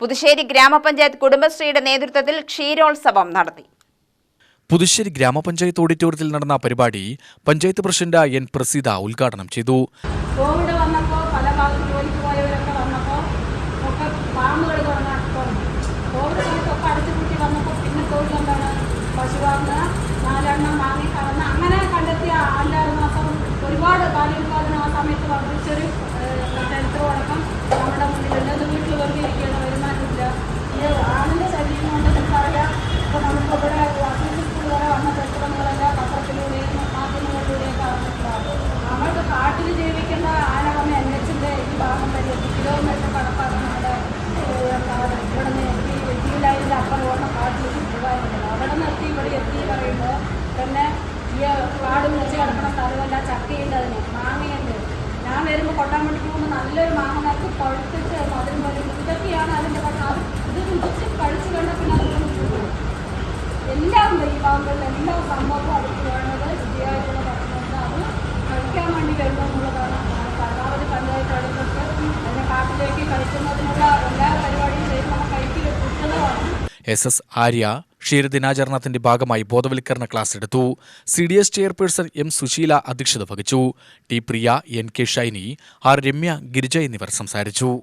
പുതുശ്ശേരി ഗ്രാമപഞ്ചായത്ത് കുടുംബശ്രീയുടെ നേതൃത്വത്തിൽ ക്ഷീരോത്സവം നടത്തി. പുതുശ്ശേരി ഗ്രാമപഞ്ചായത്ത് ഓഡിറ്റോറിയത്തിൽ നടന്ന പരിപാടി പഞ്ചായത്ത് പ്രസിഡന്റ് എൻ പ്രസീത ഉദ്ഘാടനം ചെയ്തു. കോവിഡ് വന്നപ്പോൾ പല ഭാഗത്ത് ജോലിക്ക് പോയവരൊക്കെ വന്നപ്പോൾ ഒക്കെ ഫാമുകൾ തുടങ്ങാൻ കോവിഡ് സമയത്തൊക്കെ അടച്ചു പൂട്ടി വന്നപ്പോൾ പിന്നെ തൊഴിലെന്താണ് പശു വാങ്ങുക നാലെണ്ണം വാങ്ങി കറന്ന് അങ്ങനെ കണ്ടെത്തിയ അഞ്ചാറ് മാസം ഒരുപാട് പാലുൽപാദനം ആ സമയത്ത് വർദ്ധിച്ചൊരു ചരിത്രം കിടക്കുന്ന സ്ഥലമല്ല ചക്കയുണ്ട് അതിന് മാങ്ങയുണ്ട് ഞാൻ വരുമ്പോൾ കൊട്ടാൻ വേണ്ടി പോകുമ്പോൾ നല്ലൊരു മാങ്ങ നിറച്ച് പഴുത്തിട്ട് മധുരം പോലെ ഇതൊക്കെയാണ് അതിന്റെ അത് ഇത് രുചിച്ച് കഴിച്ച് കഴിഞ്ഞാൽ പിന്നെ അതുകൊണ്ട് എല്ലാം ഉണ്ട് ഈ എല്ലാ സംഭവവും അവർക്ക് വേണ്ടത് ശുചിയായിട്ടുള്ള ഭക്ഷണമുണ്ട് അത് കഴിക്കാൻ വേണ്ടി വരുന്നു എന്നുള്ളതാണ് പരമാവധി പഞ്ചായത്ത് അടുത്തിട്ട് അതിനെ കാട്ടിലേക്ക് കഴിക്കുന്നതിനുള്ള എല്ലാ പരിപാടിയും ചെയ്ത് നമ്മൾ കൈക്ക് കിട്ടുന്നതാണ് എസ് എസ് ആര്യ ക്ഷീരദിനാചരണത്തിന്റെ ഭാഗമായി ബോധവൽക്കരണ ക്ലാസ് എടുത്തു. C D S chairperson M Susheela അധ്യക്ഷത വഹിച്ചു. T Priya N K Shiny R Ramya Girija എന്നിവർ സംസാരിച്ചു.